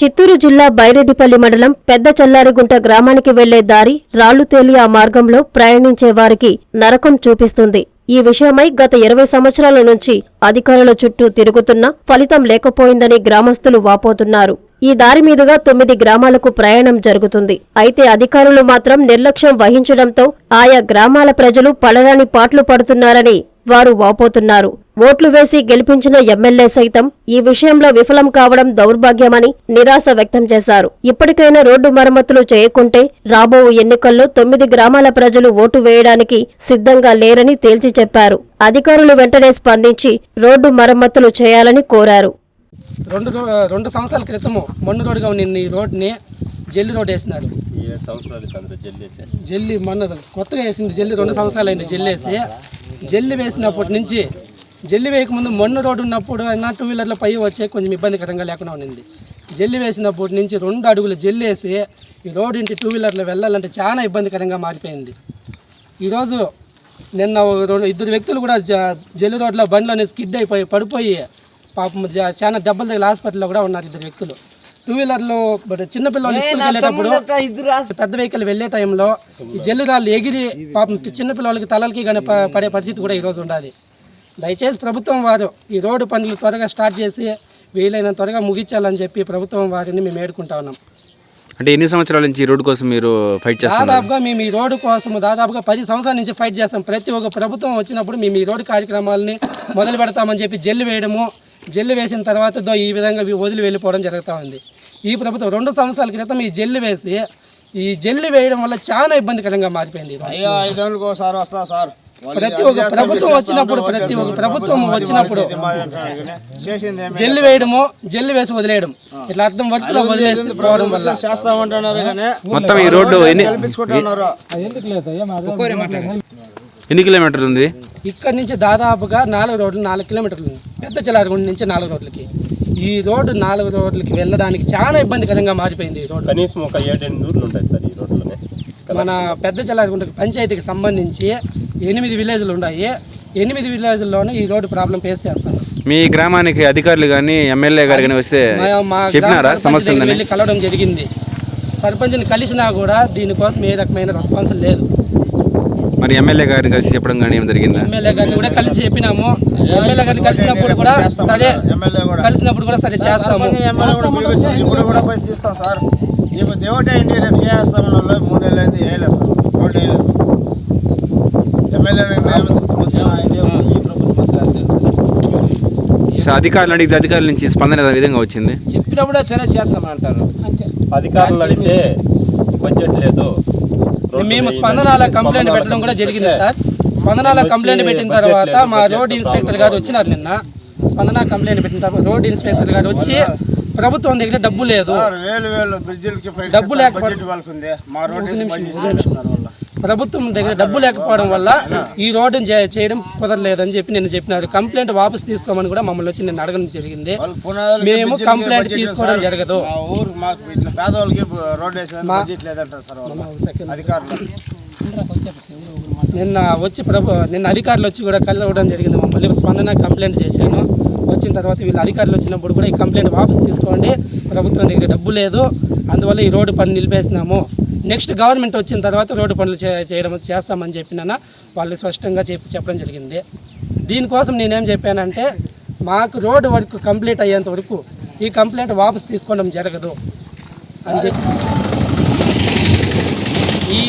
చిత్తూరు జిల్లా బైరెడ్డిపల్లి మండలం పెద్ద చల్లారిగుంట గ్రామానికి వెళ్ళే దారి రాళ్ళు తేలి ఆ మార్గంలో ప్రయాణించే వారికి నరకం చూపిస్తుంది. ఈ విషయమై గత ఇరవై సంవత్సరాల నుంచి అధికారుల చుట్టూ తిరుగుతున్నా ఫలితం లేకపోయిందని గ్రామస్తులు వాపోతున్నారు. ఈ దారి మీదుగా తొమ్మిది గ్రామాలకు ప్రయాణం జరుగుతుంది. అయితే అధికారులు మాత్రం నిర్లక్ష్యం వహించడంతో ఆయా గ్రామాల ప్రజలు పడరాని పాట్లు పడుతున్నారని వారు వాపోతున్నారు. ఓట్లు వేసి గెలిపించిన ఎమ్మెల్యే సైతం ఈ విషయంలో విఫలం కావడం దౌర్భాగ్యమని నిరాశ వ్యక్తం చేశారు. ఇప్పటికైనా రోడ్డు మరమ్మతులు చేయకుంటే రాబో ఎన్నికల్లో తొమ్మిది గ్రామాల ప్రజలు ఓటు వేయడానికి సిద్ధంగా లేరని తేల్చి చెప్పారు. అధికారులు వెంటనే స్పందించి రోడ్డు మరమ్మతులు చేయాలని కోరారు. రెండు రో- రెండు సంవత్సరాల క్రితము మొన్న రోడ్డుగా ఉన్న ఈ రోడ్ని జల్లి రోడ్ జల్లేసి జల్లి మొన్న కొత్తగా వేసింది జల్లి రెండు సంవత్సరాలు అయింది జల్లి వేసి. జల్లి వేసినప్పటి నుంచి జల్లి వేయకముందు మొన్న రోడ్డు ఉన్నప్పుడు అయినా టూ వీలర్ల పై వచ్చే కొంచెం ఇబ్బందికరంగా లేకుండా ఉండింది జల్లి వేసినప్పటి నుంచి రెండు అడుగులు జల్లి వేసి ఈ రోడ్డు ఇంటి టూ వీలర్లు వెళ్ళాలంటే చాలా ఇబ్బందికరంగా మారిపోయింది. ఈరోజు నిన్న రెండు ఇద్దరు వ్యక్తులు కూడా జ- జల్లి రోడ్లో బండ్లోనే స్కిడ్ అయిపోయి పడిపోయి పాపం చాలా దెబ్బలు తగిలి హాస్పిటల్లో కూడా ఉన్నారు ఇద్దరు వ్యక్తులు. టూ వీలర్లో చిన్నపిల్లలు స్కూల్కి వెళ్ళేటప్పుడు పెద్ద వెహికల్ వెళ్ళే టైంలో ఈ జల్లి రాళ్ళు ఎగిరి పాపం చిన్నపిల్లలకి తలలకి కానీ పడే పరిస్థితి కూడా ఈరోజు ఉండాలి దయచేసి ప్రభుత్వం వారు ఈ రోడ్డు పనులు త్వరగా స్టార్ట్ చేసి వీలైనంత త్వరగా ముగించాలని చెప్పి ప్రభుత్వం వారిని మేము వేడుకుంటా ఉన్నాం. అంటే ఎన్ని సంవత్సరాల నుంచి ఈ రోడ్డు కోసం మీరు ఫైట్ చేస్తున్నారు? దాదాపుగా మేము ఈ రోడ్డు కోసం దాదాపుగా పది సంవత్సరాల నుంచి ఫైట్ చేస్తాం. ప్రతి ఒక్క ప్రభుత్వం వచ్చినప్పుడు మేము ఈ రోడ్డు కార్యక్రమాలని మొదలు పెడతామని చెప్పి జల్లు వేయడము జల్లు వేసిన తర్వాత ఈ విధంగా వదిలి వెళ్ళిపోవడం జరుగుతూ ఉంది. ఈ ప్రభుత్వం రెండు సంవత్సరాల క్రితం ఈ జల్లు వేసి ఈ జల్లు వేయడం వల్ల చాలా ఇబ్బందికరంగా మారిపోయింది ఒకసారి వస్తా సార్. ప్రతి ఒక్క ప్రభుత్వం వచ్చినప్పుడు ప్రతి ఒక్క ప్రభుత్వం వచ్చినప్పుడు జల్లు వేయడము జల్లు వేసి వదిలేయడం. ఇట్లా అర్థం వర్క్లో వదిలేసి పోవడం వల్ల. మొత్తం ఈ రోడ్డు ఎన్ని కిలోమీటర్లు ఉంది? ఇక్కడ నుంచి దాదాపుగా నాలుగు రోడ్లు నాలుగు కిలోమీటర్లు ఉంది. పెద్ద చెలారిగుండ నుంచి నాలుగు రోడ్లకి. ఈ రోడ్డు నాలుగు రోడ్లకి వెళ్ళడానికి చాలా ఇబ్బందికరంగా మారిపోయింది ఈ రోడ్డు. కనీసం ఒక ఏడెనిమిది ఊర్లు ఉంటాయి సార్ ఈ రోడ్లోనే. మన పెద్ద చెలారిగుంట పంచాయతీకి సంబంధించి ఎనిమిది విలేజ్లు ఉన్నాయి. ఎనిమిది విలేజ్ల్లోనే ఈ రోడ్డు ప్రాబ్లం ఫేస్ చేస్తాను. మీ గ్రామానికి అధికారులు కానీ ఎమ్మెల్యే గారు కానీ వస్తే చెప్పినారా? సమస్య వెళ్ళి కలవడం జరిగింది. సర్పంచ్ని కలిసినా కూడా దీనికోసం ఏ రకమైన రెస్పాన్స్ లేదు. మరి ఎమ్మెల్యే గారిని కలిసి చెప్పడం కానీ ఏమైనా జరిగిందా? ఎమ్మెల్యే గారిని కూడా కలిసి చెప్పినాము. ఎమ్మెల్యే గారిని కలిసినప్పుడు కూడా సరే ఎమ్మెల్యే కూడా కలిసినప్పుడు కూడా సరే చేస్తాము. ఎమ్మెల్యే కూడా పిలిపించి ఇప్పుడు కూడా పోయి తీస్తాం సార్. ఇప్పుడు రేపు అయింది వేయలేదు సార్. రోడ్డు వేయలేదు అధికారులు అడిగితే అధికారుల నుంచి స్పందన ఏ విధంగా వచ్చింది? చెప్పినప్పుడే సరే చేస్తామంటారు. అధికారులు అడిగితే బడ్జెట్ లేదు. మేము. స్పందనాల కంప్లైంట్ పెట్టడం కూడా జరిగింది సార్. స్పందనాల కంప్లైంట్ పెట్టిన తర్వాత మా రోడ్ ఇన్స్పెక్టర్ గారు వచ్చినారు నిన్న. స్పందన కంప్లైంట్ పెట్టిన తర్వాత రోడ్ ఇన్స్పెక్టర్ గారు వచ్చి ప్రభుత్వం దగ్గర డబ్బు లేదు. డబ్బు సార్ లేకపోతే- రోడ్డు ప్రభుత్వం దగ్గర డబ్బు లేకపోవడం వల్ల ఈ రోడ్డుని చే- చేయడం కుదరలేదని చెప్పి నేను చెప్పినారు. కంప్లైంట్ వాపస్ తీసుకోమని కూడా మమ్మల్ని వచ్చి నేను అడగడం జరిగింది. మేము కంప్లైంట్ తీసుకోవడం. జరగదు. రోడ్డు నిన్న వచ్చి ప్రభు నిన్న అధికారులు వచ్చి కూడా కలవడం జరిగింది. మమ్మల్ని స్పందన కంప్లైంట్ చేశాను. వచ్చిన తర్వాత వీళ్ళు అధికారులు వచ్చినప్పుడు కూడా ఈ కంప్లైంట్ వాపస్ తీసుకోండి. ప్రభుత్వం దగ్గర డబ్బు లేదు. అందువల్ల ఈ రోడ్డు పని నిలిపేసినాము. నెక్స్ట్ గవర్నమెంట్ వచ్చిన తర్వాత రోడ్డు పనులు చేయడం చేస్తామని చెప్పిన వాళ్ళు స్పష్టంగా చెప్పి చెప్పడం జరిగింది. దీనికోసం నేనేం చెప్పానంటే మాకు రోడ్డు వర్క్ కంప్లీట్ అయ్యేంత వరకు ఈ కంప్లైంట్ వాపస్ తీసుకోవడం జరగదు అని చెప్పి. ఈ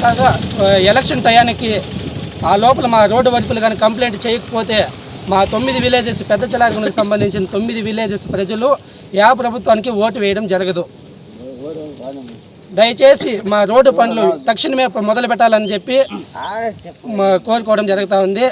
స- ఎలక్షన్ టయానికి ఆ లోపల మా రోడ్డు వర్కులు కానీ కంప్లైంట్ చేయకపోతే మా తొమ్మిది విలేజెస్ పెద్ద చలాకులకు సంబంధించిన తొమ్మిది విలేజెస్ ప్రజలు యా ప్రభుత్వానికి ఓటు వేయడం జరగదు. దయచేసి మా రోడ్డు పనులు తక్షణమే మొదలు పెట్టాలని చెప్పి మా కోరుకోవడం జరుగుతూ ఉంది.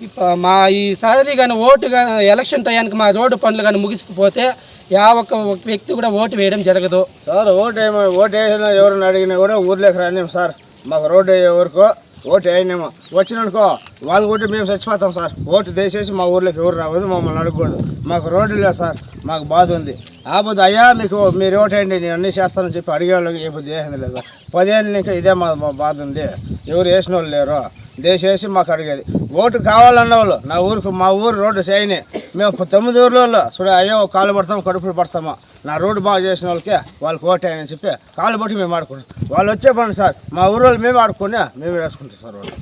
ఇప్ప- మా ఈసారి కానీ ఓటు కానీ ఎలక్షన్ టయానికి మా రోడ్డు పనులు కానీ ముగిసిపోతే యా ఒక్క ఒక వ్యక్తి కూడా ఓటు వేయడం జరగదు. సార్ ఓటు ఏమో ఓటు వేసిన ఎవరిని అడిగినా కూడా ఊర్లోకి రానేం సార్. మాకు రోడ్డు వేయే వరకు ఓటు వేయనేమో వచ్చిననుకో వాళ్ళు కూడా మేము చచ్చిపోతాం సార్. ఓటు దయచేసి మా ఊర్లోకి ఎవరు రావద్దు మమ్మల్ని అడగకూడదు. మాకు రోడ్డు లేదు సార్ మాకు బాధ ఉంది. ఆపోతే అయ్యా మీకు మీరు ఓటేయండి నేను అన్నీ చేస్తానని చెప్పి అడిగేవాళ్ళకి ఇప్పుడు దేహం లేదు సార్. పదేళ్ళు ఇంకా ఇదే మా బాధ ఉంది. ఎవరు వేసిన వాళ్ళు లేరు దయచేసి మాకు అడిగేది. ఓటు కావాలన్న వాళ్ళు నా ఊరికి మా ఊరు రోడ్డు చేయని మేము తొమ్మిది ఊర్లలో చూడ అయ్యో కాలు పడతాము కడుపులు పడతాము? నా రోడ్డు బాగా చేసిన వాళ్ళకి వాళ్ళకి ఓటేయని చెప్పి కాలు పట్టి మేము ఆడుకుంటాం వాళ్ళు వచ్చే పని సార్ మా ఊరు వాళ్ళు మేము ఆడుకొని మేము వేసుకుంటాం సార్ రోడ్డు.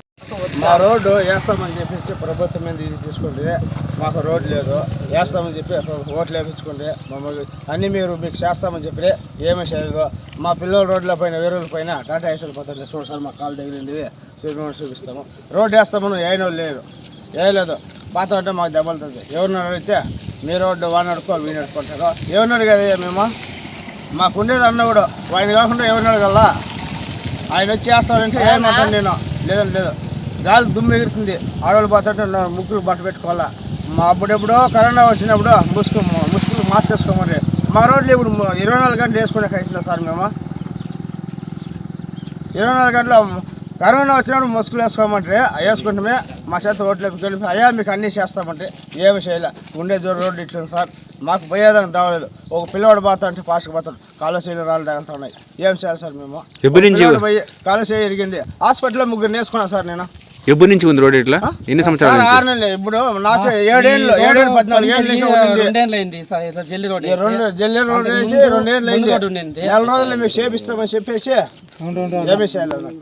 మా రోడ్డు వేస్తామని చెప్పేసి ప్రభుత్వం మీద ఇది తీసుకుంటే మాకు రోడ్డు లేదు. వేస్తామని చెప్పి ఓట్లు వేపించుకుంటే మమ్మల్ని అన్నీ మీరు మీకు చేస్తామని చెప్పి ఏమీ చేయలేదు. మా పిల్లల రోడ్ల పైన వేరే పైన టాటా ఐసీలు పోతుంది చూడు సార్ మా కాలు తగిలింది. చూపిస్తాము. రోడ్డు వేస్తామని ఏనో లేదు వేయలేదు పాత అంటే మాకు దెబ్బలుతుంది. ఎవరిని అడిగితే మీ రోడ్డు వాడిని అడుకోవాలి వీని అడుకుంటారు ఎవరిని అడిగేది మేము? మాకు ఉండేది అన్న కూడా. ఆయన కాకుండా ఎవరిని అడగల్లా ఆయన వచ్చి చేస్తాడంటే ఏమంటాను నేను? లేదండి లేదు. గాలి దుమ్ము ఎగురుతుంది. ఆడవాళ్ళు పోతుంటే నా ముగ్గురు బట్ట పెట్టుకోవాలా? మా అప్పుడెప్పుడో కరోనా వచ్చినప్పుడు ముసుగు ముసుగు మాస్క్ వేసుకోమని. మా రోడ్లు ఇప్పుడు ఇరవై నాలుగు గంటలు వేసుకునే కైట్లేదు సార్ మేము. ఇరవై నాలుగు గంటలు కరోనా వచ్చినప్పుడు ముసుగులు వేసుకోమంటే వేసుకుంటే మా చేత ఓట్లకు తెలిపి అయ్యా మీకు అన్నీ చేస్తామంటే ఏమి చేయలే. ఉండే దూరం రోడ్డు ఇట్లా సార్. మాకు పోయేదానికి దావలేదు ఒక పిల్లవాడు పోతా అంటే ఫాస్ట్గా పోతాడు. కాలువశైలి రాళ్ళు తగులుతా ఉన్నాయి. ఏం చేయాలి సార్ మేము? ఎప్పటి నుంచి? పిల్లవాడు పోయి కాలువశైలి ఎరిగింది. హాస్పిటల్లో ముగ్గురు వేసుకున్నాం సార్ నేను. ఎప్పటి నుంచి ఉంది రోడ్ ఇట్లా? ఎన్ని సంవత్సరాల ఆరు నెలలు. ఇప్పుడు నాకు ఏడేళ్ళు ఏడేళ్ళు పద్నాలుగు ఏళ్ళు అయింది. సార్ ఇట్లా జల్లి రోడ్ రెండు జల్లి రోడ్డు వేసి రెండేళ్ళు అయింది. నెల రోజులు మీకు చేపిస్తామని చెప్పేసి ఏమీ చేయలేదు. నాకు.